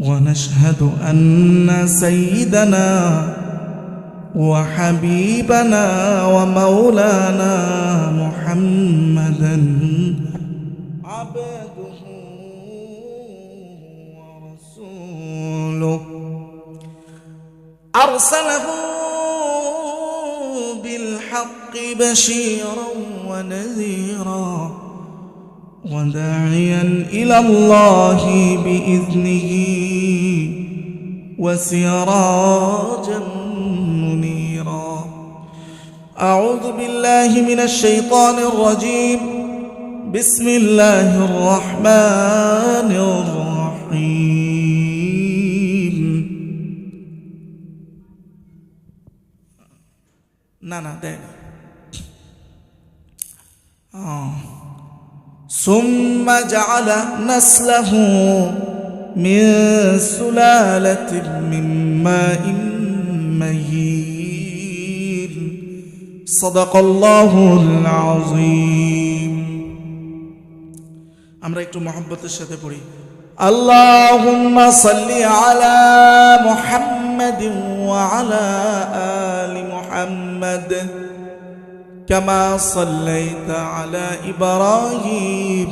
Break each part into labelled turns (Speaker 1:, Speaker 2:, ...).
Speaker 1: ونشهد أن سيدنا وحبيبنا ومولانا محمدا عبده ورسوله. أرسله بالحق بشيرا ونذيرا وداعيا إلى الله بإذنه وسراجا منيرا أعوذ بالله من الشيطان الرجيم بسم الله الرحمن الرحيم না না দেয় না آه. ثم جعل نسله من سلالة من ماء مهين صدق الله العظيم আমরা একটু মহব্বতের সাথে পড়ি اللهم صل على محمد وعلى آل محمد كما صليت على إبراهيم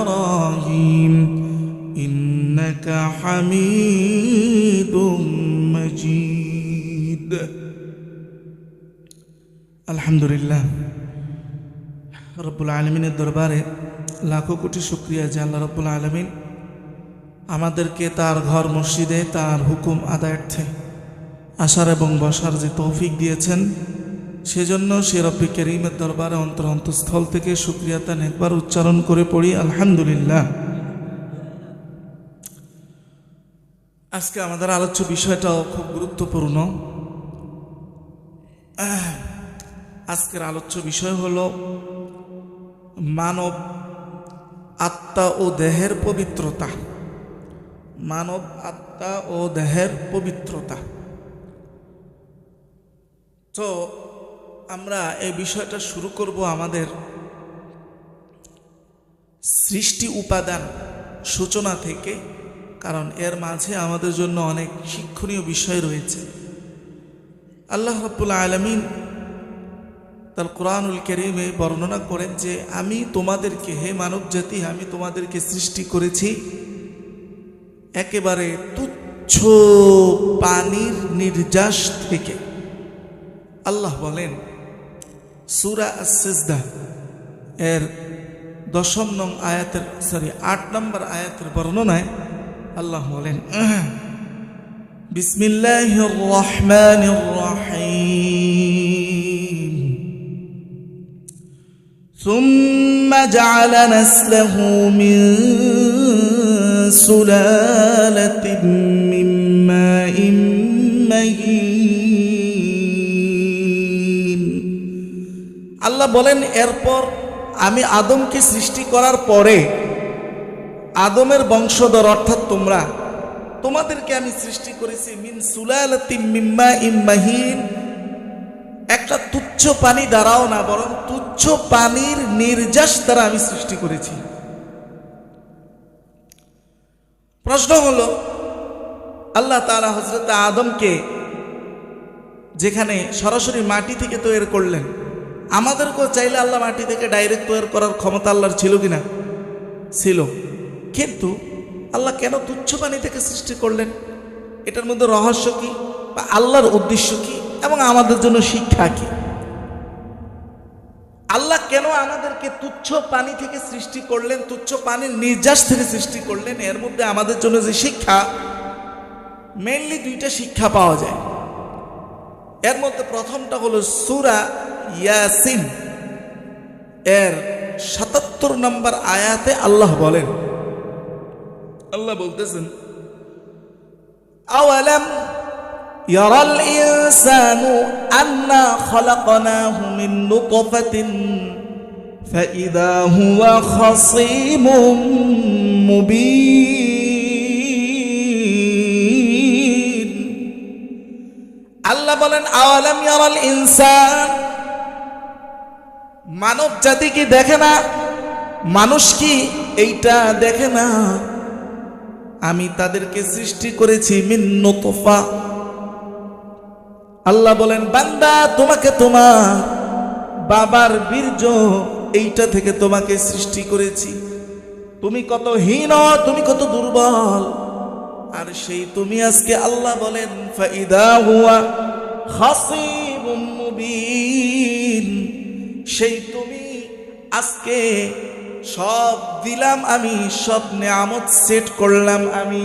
Speaker 1: إبراهيم إنك حميد مجيد الحمد لله রব্বুল আলমিনের দরবারে লাখো কোটি শুক্রিয়া যে আল্লাহ রব্বুল আলমিন আমাদেরকে তার ঘর মসজিদে তার হুকুম আদায়ার্থে আসার এবং বসার যে তৌফিক দিয়েছেন সেজন্য সে রব্বি করিমের দরবারে অন্তর অন্তঃস্থল থেকে সুক্রিয়াতান একবার উচ্চারণ করে পড়ি, আলহামদুলিল্লাহ। আজকে আমাদের আলোচ্য বিষয়টাও খুব গুরুত্বপূর্ণ। আজকের আলোচ্য বিষয় হল মানব আত্মা ও দেহের পবিত্রতা। মানব আত্মা ও দেহের পবিত্রতা। তো আমরা এই বিষয়টা শুরু করব আমাদের সৃষ্টি উপাদান সূচনা থেকে, কারণ এর মাঝে আমাদের জন্য অনেক শিক্ষণীয় বিষয় রয়েছে। আল্লাহ রাব্বুল আলমিন তার কোরআনুল করিমে বর্ণনা করেন যে, আমি তোমাদেরকে, হে মানব জাতি আমি তোমাদেরকে সৃষ্টি করেছি একেবারে তুচ্ছ পানির নির্যাস থেকে। আল্লাহ বলেন সুরা সিজদা এর দশম নং আয়াতের সরি আট নম্বর আয়াতের বর্ণনায় আল্লাহ বলেন বিসমিল্লাহ রহমান রহিম ثم جعل نسله من سلالة من ماء مهين আল্লাহ বলেন, এরপর আমি আদমকে সৃষ্টি করার পরে আদমের বংশধর অর্থাৎ তোমরা, তোমাদেরকে আমি সৃষ্টি করেছি মিন সুলালাতি মিম্মা একটা তুচ্ছ পানি দ্বারাও না, বরং তুচ্ছ পানির নির্যাস দ্বারা আমি সৃষ্টি করেছি। প্রশ্ন হলো, আল্লাহ তাআলা হজরত আদমকে যেখানে সরাসরি মাটি থেকে তৈরি করলেন আমাদেরকেও চাইলে আল্লাহ মাটি থেকে ডাইরেক্ট তৈরি করার ক্ষমতা আল্লাহর ছিল কিনা? ছিল। কিন্তু আল্লাহ কেন তুচ্ছ পানি থেকে সৃষ্টি করলেন? এটার মধ্যে রহস্য কি? বা আল্লাহর উদ্দেশ্য কি? এবং আমাদের জন্য শিক্ষা কি? আল্লাহ কেন আমাদেরকে তুচ্ছ পানি থেকে সৃষ্টি করলেন, তুচ্ছ পানির নির্যাস থেকে সৃষ্টি করলেন? এর মধ্যে আমাদের জন্য যে শিক্ষা মেনলি দুইটা শিক্ষা পাওয়া যায়। এর মধ্যে প্রথমটা হলো সুরা ইয়াসিন এর সাতাত্তর নম্বর আয়াতে আল্লাহ বলেন আল্লাহ বলতেছেন আওয়ালাম يرى الإنسان أنا خلقناه من نطفة فإذا هو خصيم مبين আল্লাহ বলেন আওয়ালাম ইয়ারাল ইনসান মানব জাতি কি দেখে না? মানুষ কি এইটা দেখে না? আমি তাদেরকে সৃষ্টি করেছি মিন্ন তোফা আল্লাহ বলেন, বান্দা, তোমাকে তোমার বাবার বীর্য এইটা থেকে তোমাকে সৃষ্টি করেছি। তুমি কত হীন, তুমি কত দুর্বল। আর সেই তুমি আজকে আল্লাহ বলেন ফাইদা হুয়া হাসিবুম মুবিন। সেই তুমি আজকে সব দিলাম আমি, সব নেয়ামত সেট করলাম আমি।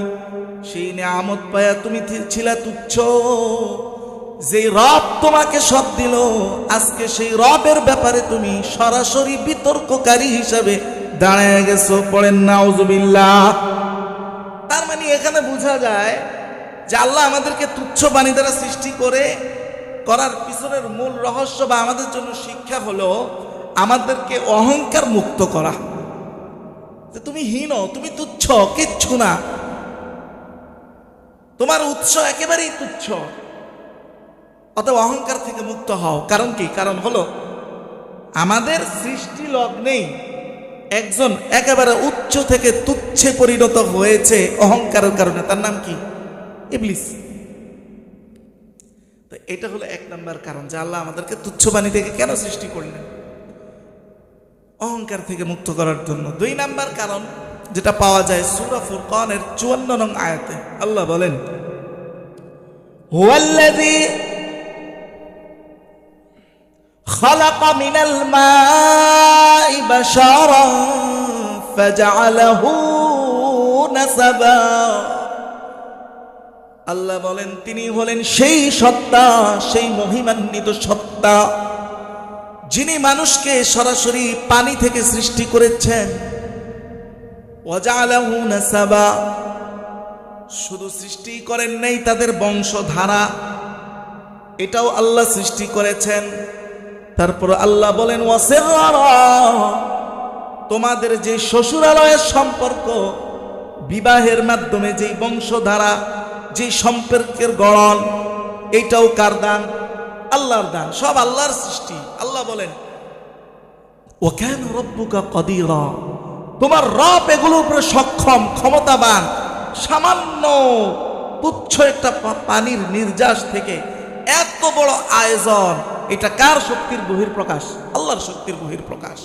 Speaker 1: সেই নেয়ামত পায়া তুমি ছিলা তুচ্ছ। যে রব তোমাকে সব দিল, আজকে সেই রবের ব্যাপারে তুমি সরাসরি বিতর্ককারী হিসাবে দাঁড়ায় গেছো, পড়েন নাউজুবিল্লাহ তার মানে এখানে বোঝা যায় যে আল্লাহ আমাদেরকে তুচ্ছ বাণী দ্বারা সৃষ্টি করে করার পিছনের মূল রহস্য বা আমাদের জন্য শিক্ষা হলো আমাদেরকে অহংকার মুক্ত করা। যে তুমি হীন, তুমি তুচ্ছ, কিচ্ছু না। তোমার উৎস একেবারেই তুচ্ছ। অতএব অহংকার থেকে মুক্ত হও। কারণ কি? কারণ হলো আমাদের সৃষ্টি লগ্নেই একজন একেবারে উচ্চ থেকে তুচ্ছে পরিণত হয়েছে অহংকারের কারণে। তার নাম কি? ইবলিস। তো এটা হলো এক নম্বর কারণ যে আল্লাহ আমাদেরকে তুচ্ছ বাণী থেকে কেন সৃষ্টি করলেন অহংকার থেকে মুক্ত করার জন্য দুই নাম্বার কারণ যেটা পাওয়া যায় সুরা ফুরকানের চুয়ান্ন নং আয়াতে আল্লাহ বলেন হুয়াল্লাযী خلق من الماء بشرا فجعله نسبا আল্লাহ বলেন, তিনি হলেন সেই সত্তা, সেই মহিমান্বিত সত্তা, যিনি মানুষকে সরাসরি পানি থেকে সৃষ্টি করেছেন। শুধু সৃষ্টি করেন নাই, তাদের বংশধারা, এটাও আল্লাহ সৃষ্টি করেছেন। তারপর আল্লাহ বলেন তোমাদের যে শ্বশুরালয়ের সম্পর্ক, বিবাহের মাধ্যমে যেই বংশধারা যে সম্পর্কের গড়ন এইটাও কার দান? আল্লাহর দান। সব আল্লাহর সৃষ্টি। আল্লাহ বলেন ও কেন রব্বুকা কদিরা। তোমার রব এগুলোর উপরে সক্ষম, ক্ষমতাবান, সামান্য তুচ্ছ একটা পানির নির্যাস থেকে এত বড় আয়োজন, এটা কার শক্তির বহির প্রকাশ আল্লাহর শক্তির বহির প্রকাশ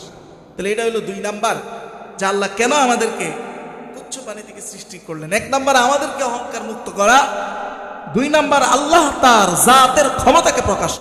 Speaker 1: তাহলে এটা হলো দুই নাম্বার, যে আল্লাহ কেন আমাদেরকে তুচ্ছ পানি থেকে সৃষ্টি করলেন। এক নাম্বার আমাদেরকে অহংকার মুক্ত করা, দুই নাম্বার আল্লাহ তার জাতের ক্ষমতাকে প্রকাশ